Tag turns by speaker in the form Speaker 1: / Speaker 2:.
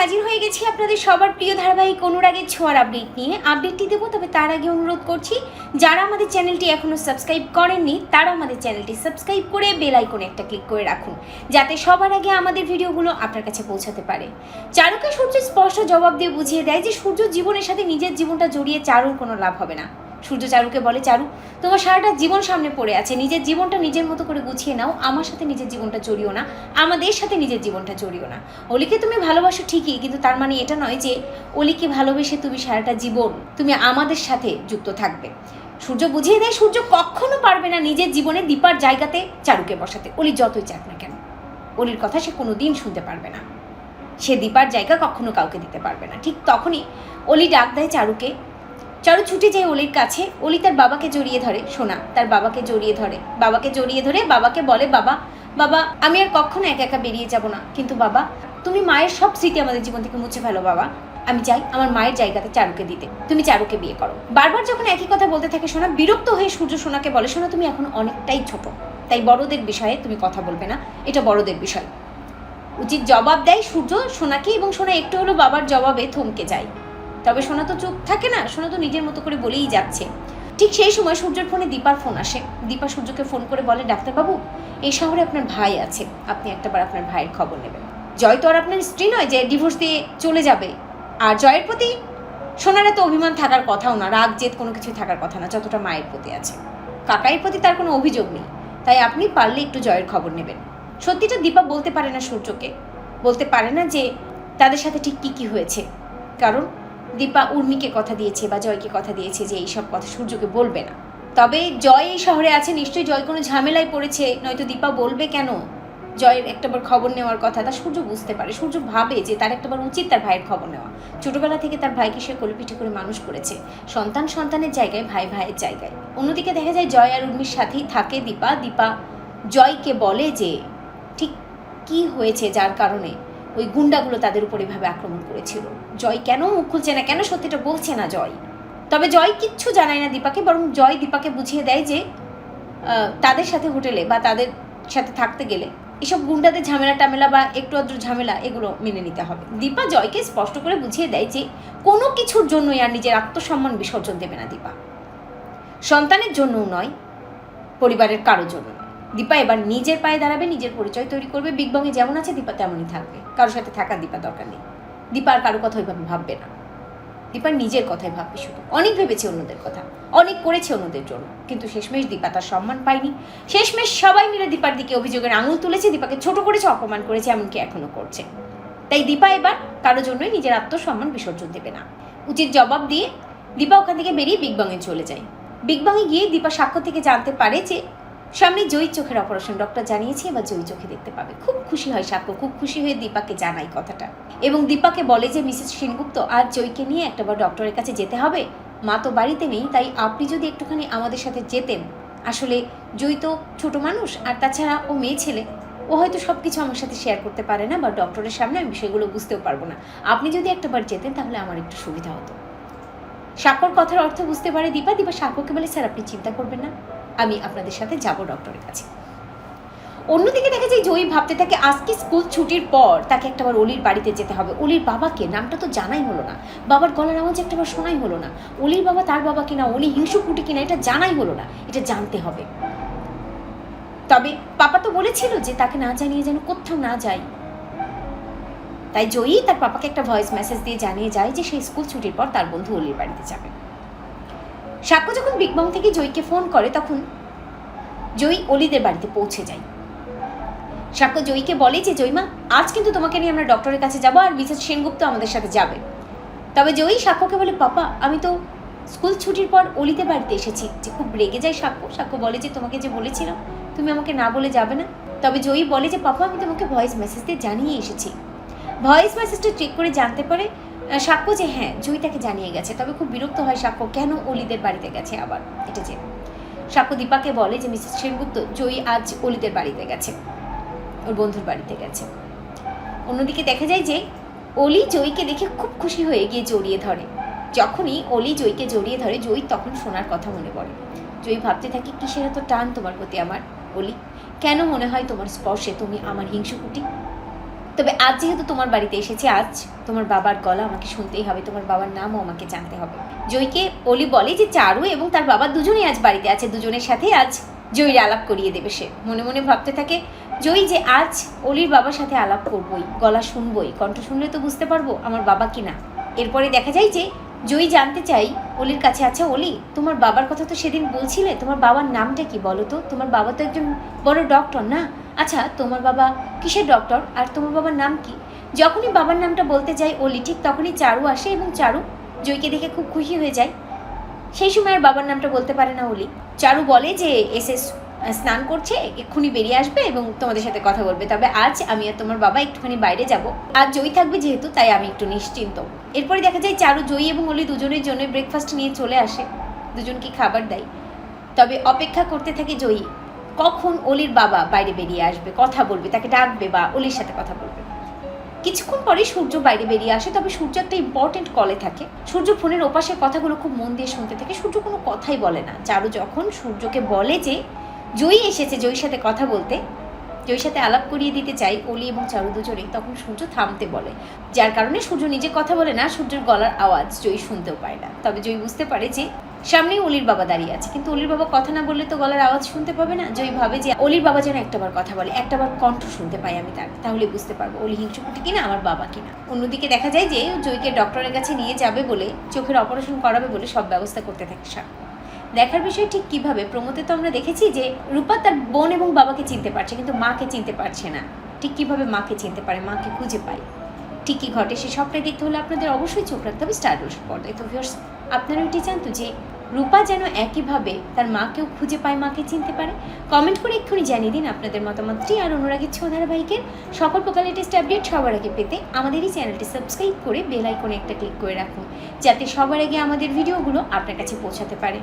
Speaker 1: হাজির হয়ে গেছি আপনাদের সবার প্রিয় ধারাবাহিক অনুরাগের ছোঁয়ার আপডেট নিয়ে। আপডেটটি দেবো, তবে তার আগে অনুরোধ করছি, যারা আমাদের চ্যানেলটি এখনও সাবস্ক্রাইব করেননি তারা আমাদের চ্যানেলটি সাবস্ক্রাইব করে বেল আইকনে একটা ক্লিক করে রাখুন, যাতে সবার আগে আমাদের ভিডিওগুলো আপনার কাছে পৌঁছাতে পারে। চারুকে সূর্য স্পষ্ট জবাব দিয়ে বুঝিয়ে দেয় যে সূর্য জীবনের সাথে নিজের জীবনটা জড়িয়ে চারুর কোনো লাভ হবে না। সূর্য চারুকে বলে, চারু, তোমার সারাটা জীবন সামনে পড়ে আছে। নিজের জীবনটা নিজের মতো করে গুছিয়ে নাও। আমার সাথে নিজের জীবনটা জড়িও না। আমাদের সাথে নিজের জীবনটা জড়িও না। অলিকে তুমি ভালোবাসো ঠিকই, কিন্তু তার মানে এটা নয় যে অলিকে ভালোবেসে তুমি সারাটা জীবন তুমি আমাদের সাথে যুক্ত থাকবে। সূর্য বুঝিয়ে দেয়, সূর্য কখনো পারবে না নিজের জীবনে দীপার জায়গাতে চারুকে বসাতে। অলি যতই চাক না কেন, অলির কথা সে কোনো দিন শুনতে পারবে না। সে দীপার জায়গা কখনো কাউকে দিতে পারবে না। ঠিক তখনই অলি ডাক দেয় চারুকে চারু ছুটে যায় অলির কাছে। অলি তার বাবাকে জড়িয়ে ধরে, সোনা তার বাবাকে জড়িয়ে ধরে। বাবাকে জড়িয়ে ধরে, বাবাকে বলে, বাবা বাবা, আমি আর কখনো একা একা বেরিয়ে যাব না। কিন্তু বাবা, তুমি মায়ের সব স্মৃতি আমাদের জীবন থেকে মুছে ফেলো, বাবা। আমি চাই আমার মায়ের জায়গাতে চারুকে দিতে। তুমি চারুকে বিয়ে করো। বারবার যখন একই কথা বলতে থাকে, সোনা বিরক্ত হয়ে সূর্য সোনাকে বলে, সোনা, তুমি এখন অনেকটাই ছোট। তাই বড়দের বিষয়ে তুমি কথা বলবে না। এটা বড়দের বিষয়। উচিত জবাব দেয় সূর্য সোনাকে এবং সোনা একটু হলো বাবার জবাবে থমকে যায়। তবে সোনা তো চুপ থাকে না, সোনা তো নিজের মতো করে বলেই যাচ্ছে। ঠিক সেই সময় সূর্যের ফোনে দীপার ফোন আসে। দীপা সূর্যকে ফোন করে বলে, ডাক্তারবাবু, এই শহরে আপনার ভাই আছে। আপনি একটাবার আপনার ভাইয়ের খবর নেবেন। জয় তো আর আপনার স্ত্রী নয় যে ডিভোর্স দিয়ে চলে যাবে। আর জয়ের প্রতি? সোনার এত অভিমান থাকার কথাও না, রাগ, জেদ কোনো কিছু থাকার কথা না, যতটা মায়ের প্রতি আছে। কাকাইয়ের প্রতি তার কোনো অভিযোগ নেই, তাই আপনি পারলে একটু জয়ের খবর নেবেন। সত্যিটা দীপা বলতে পারে না সূর্যকে। বলতে পারে না যে তাদের সাথে ঠিক কী কী হয়েছে। কারণ দীপা উর্মিকে কথা দিয়েছে বা জয়কে কথা দিয়েছে যে এইসব কথা সূর্যকে বলবে না। তবে জয় এই শহরে আছে, নিশ্চয়ই জয় কোনো ঝামেলায় পড়েছে, নয়তো দীপা বলবে কেন? জয়ের একটাবার খবর নেওয়ার কথা, তা সূর্য বুঝতে পারে। সূর্য ভাবে যে তার একটাবার উচিত তার ভাইয়ের খবর নেওয়া। ছোটবেলা থেকে তার ভাইকে সে কোলেপিঠে করে মানুষ করেছে, সন্তান সন্তানের জায়গায়, ভাই ভাইয়ের জায়গায়। অন্যদিকে দেখা যায় জয় আর উর্মির সাথেই থাকে দীপা। দীপা জয়কে বলে যে, ঠিক কি হয়েছে যার কারণে? ওই গুন্ডাগুলো তাদের উপর এভাবে আক্রমণ করেছিল। জয় কেন মুখ খুলছে না? কেন সত্যিটা বলছে না জয়? তবে জয় কিচ্ছু জানায় না দীপাকে, বরং জয় দীপাকে বুঝিয়ে দেয় যে তাদের সাথে হোটেলে বা তাদের সাথে থাকতে গেলে এসব গুন্ডাদের ঝামেলা টামেলা বা একটু আদ্র ঝামেলা এগুলো মেনে নিতে হবে। দীপা জয়কে স্পষ্ট করে বুঝিয়ে দেয় যে, কোনো কিছুর জন্যই আর নিজের আত্মসম্মান বিসর্জন দেবে না দীপা। সন্তানের জন্যও নয়, পরিবারের কারোর জন্য নয়। দীপা এবার নিজের পায়ে দাঁড়াবে, নিজের পরিচয় তৈরি করবে, বিগ বংয়ে যেমন আছে দীপা তেমনই থাকবে। কারোর সাথে থাকার দীপা দরকার নেই। দীপা আর কারও কথা ওইভাবে ভাববে না। দীপা নিজের কথাই ভাববে শুধু। অনেক ভেবেছে অন্যদের কথা, অনেক করেছে অন্যদের জন্য, কিন্তু শেষমেশ দীপা তার সম্মান পায়নি। শেষমেশ সবাই মিলে দীপার দিকে অভিযোগের আঙুল তুলেছে, দীপাকে ছোট করেছে, অপমান করেছে, এমনকি এখনও করছে। তাই দীপা এবার কারোর জন্যই নিজের আত্মসম্মান বিসর্জন দেবে না। উচিত জবাব দিয়ে দীপা ওখান থেকে বেরিয়ে বিগ বাংয়ে চলে যায়। বিগ বাংয়ে গিয়ে দীপা সাক্ষ্য থেকে জানতে পারে যে সামনে জয়ী চোখের অপারেশন ডক্টর জানিয়েছে এবার জয়ী চোখে দেখতে পাবে। খুব খুশি হয় সাক্ষ্য খুব খুশি হয়ে দীপাকে জানাই কথাটা। এবং দীপাকে বলে যে, মিসেস সেনগুপ্ত, আর জয়ীকে নিয়ে একটাবার ডক্টরের কাছে যেতে হবে। মা তো বাড়িতে নেই, তাই আপনি যদি একটুখানি আমাদের সাথে যেতেন। আসলে জয়ী তো ছোট মানুষ, আর তাছাড়া ও মেয়ে ছেলে। ও হয়তো সব কিছু আমার সাথে শেয়ার করতে পারে না, বা ডক্টরের সামনে আমি বিষয়গুলো বুঝতেও পারব না। আপনি যদি একটাবার যেতেন, তাহলে আমার একটু সুবিধা হতো। সাক্ষর কথার অর্থ বুঝতে পারে দীপা। দীপা সাক্ষরকে বলে, স্যার, আপনি চিন্তা করবেন না। আমি আপনাদের সাথে যাব ডক্টরের কাছে। অন্যদিকে দেখা যায় জয়ী ভাবতে থাকে, আজকে স্কুল ছুটির পর তাকে একটাবার অলির বাড়িতে যেতে হবে। অলির বাবাকে নামটা তো জানাই হলো না। বাবার গলার আওয়াজ একটাবার শোনাই হলো না। অলির বাবা তার বাবা কিনা, অলি হিংসুকুটি কিনা, এটা জানাই হলো না। এটা জানতে হবে। তবে পাপা তো বলেছিল যে তাকে না জানিয়ে যেন কোথাও না যায় তাই জয়ী তার পাপাকে একটা ভয়েস মেসেজ দিয়ে জানিয়ে যায় যে সেই স্কুল ছুটির পর তার বন্ধু অলির বাড়িতে যাবে। সাক্ষ্য যখন বিগ বং থেকে জয়ীকে ফোন করে, তখন জয়ী অলিদের বাড়িতে পৌঁছে যায়। সাক্ষ্য জয়ীকে বলে যে জয়ীমা আজ কিন্তু তোমাকে নিয়ে আমরা ডক্টরের কাছে যাব আর মিসেস সেনগুপ্ত আমাদের সাথে যাবে। তবে জয়ী সাক্ষ্যকে বলে, পাপা, আমি তো স্কুল ছুটির পর অলিতে বাড়িতে এসেছি। যে খুব রেগে যায় সাক্ষ্য সাক্ষ্য বলে যে, তোমাকে যে বলেছিলাম, তুমি আমাকে না বলে যাবে না। তবে জয়ী বলে যে, পাপা, আমি তোমাকে ভয়েস মেসেজ দিয়ে জানিয়ে এসেছি। ভয়েস মেসেজটা চেক করে জানতে পারে সাক্ষ্য যে হ্যাঁ জয়ী তাকে জানিয়ে গেছে, তবে খুব বিরক্ত হয় সাক্ষ্য, কেন অলিদের বাড়িতে গেছে আবার? এটা যে। সাক্ষ্য দীপাকে বলে যে মিসেস সেনগুপ্ত জয়ী আজ অলিদের বাড়িতে গেছে, ওর বন্ধুর বাড়িতে গেছে। অন্যদিকে দেখা যায় যে, অলি জয়ীকে দেখে খুব খুশি হয়ে গিয়ে জড়িয়ে ধরে। যখনই অলি জয়ীকে জড়িয়ে ধরে জয়ী তখন শোনার কথা মনে পড়ে। জয়ী ভাবতে থাকে, কিসের এত টান তোমার প্রতি আমার? অলি, কেন মনে হয় তোমার স্পর্শে তুমি আমার হিংসুকুটি? তবে আজ যেহেতু তোমার বাড়িতে এসেছে, আজ তোমার বাবার গলা আমাকে শুনতেই হবে, তোমার বাবার নামও আমাকে জানতে হবে। জয়কে অলি বলে যে চারু এবং তার বাবা দুজনেই আজ বাড়িতে আছে, দুজনের সাথে আজ জয়ীর আলাপ করিয়ে দেবে সে। মনে মনে ভাবতে থাকে, জয়ী যে আজ অলির বাবার সাথে আলাপ করবই, গলা শুনবই, কণ্ঠ শুনলে তো বুঝতে পারব আমার বাবা কি না এরপরে দেখা যায় যে জয়ী জানতে চাই, অলির কাছে আচ্ছা অলি? তোমার বাবার কথা তো সেদিন বলছিলে, তোমার বাবার নামটা কি বলো তো? তোমার বাবা তো একজন বড় ডক্টর না? আচ্ছা তোমার বাবা কিসের ডক্টর আর তোমার বাবার নাম কি? যখনই বাবার নামটা বলতে যাই অলি, ঠিক তখনই চারু আসে এবং চারু জয়কে দেখে খুব খুশি হয়ে যায়। সেই সময় আর বাবার নামটা বলতে পারে না অলি। চারু বলে যে এসে স্নান করছে, এক্ষুনি বেরিয়ে আসবে এবং তোমাদের সাথে কথা বলবে। তবে আজ আমি আর তোমার বাবা একটুখানি বাইরে যাব। আর জয়ী থাকবে যেহেতু, তাই আমি একটু নিশ্চিন্ত। এরপরে দেখা যায় চারু জয়ী এবং অলি দুজনের জন্য ব্রেকফাস্ট নিয়ে চলে আসে। দুজনকে খাবার দেয়। তবে অপেক্ষা করতে থাকে জয়ী। কখন অলির বাবা বাইরে বেরিয়ে আসবে, কথা বলবে, তাকে ডাকবে বা অলির সাথে কথা বলবে। কিছুক্ষণ পরে সূর্য বাইরে বেরিয়ে আসে, তবে সূর্য একটা ইম্পর্টেন্ট কলে থাকে। সূর্য ফোনের ওপাশের কথাগুলো খুব মন দিয়ে শুনতে থাকে। সূর্য কোনো কথাই বলে না। চারু যখন সূর্যকে বলে যে জয়ী এসেছে, জয়ীর সাথে কথা বলতে। জয়ীর সাথে আলাপ করিয়ে দিতে চাই অলি এবং চারু দুজনেই, তখন সূর্য থামতে বলে। যার কারণে সূর্য নিজে কথা বলে না, সূর্যের গলার আওয়াজ জয়ী শুনতেও পায় না। তবে জয়ী বুঝতে পারে যে, সামনেই অলির বাবা দাঁড়িয়ে আছে। কিন্তু অলির বাবা কথা না বললে তো গলার আওয়াজ শুনতে পাবে না। জয়ী ভাবে যে, অলির বাবা যেন একটাবার কথা বলে, একটাবার কণ্ঠ শুনতে পাই আমি তার। তাহলে বুঝতে পারব অলি হিংসুকুটি কিনা, আমার বাবা কিনা। অন্যদিকে দেখা যায় যে, জয়ীকে ডক্টরের কাছে নিয়ে যাবে বলে, চোখের অপারেশন করাবে বলে সব ব্যবস্থা করতে থাকে সাপ দেখার বিষয় ঠিক কীভাবে? প্রমোতে তো আমরা দেখেছি যে রূপা তার বোন এবং বাবাকে চিনতে পারছে, কিন্তু মাকে চিনতে পারছে না। ঠিক কীভাবে মাকে চিনতে পারে, মাকে খুঁজে পায়? ঠিক কি ঘটে? সে সবটাই দেখতে হলে আপনাদের অবশ্যই চোখ রাখতে হবে স্টার রোড পর্দায়। তো ভিউয়ার্স আপনারা এটি জানতো যে রূপা যেন একইভাবে তার মাকেও খুঁজে পায়, মাকে চিনতে পারে। কমেন্ট করে এক্ষুনি জানিয়ে দিন আপনাদের মতামতটি আর অনুরাগের ছো ধারাবাহিকের সকল প্রকার লেটেস্ট আপডেট সবার আগে পেতে আমাদের এই চ্যানেলটি সাবস্ক্রাইব করে বেল আইকনে একটা ক্লিক করে রাখুন, যাতে সবার আগে আমাদের ভিডিওগুলো আপনার কাছে পৌঁছাতে পারে।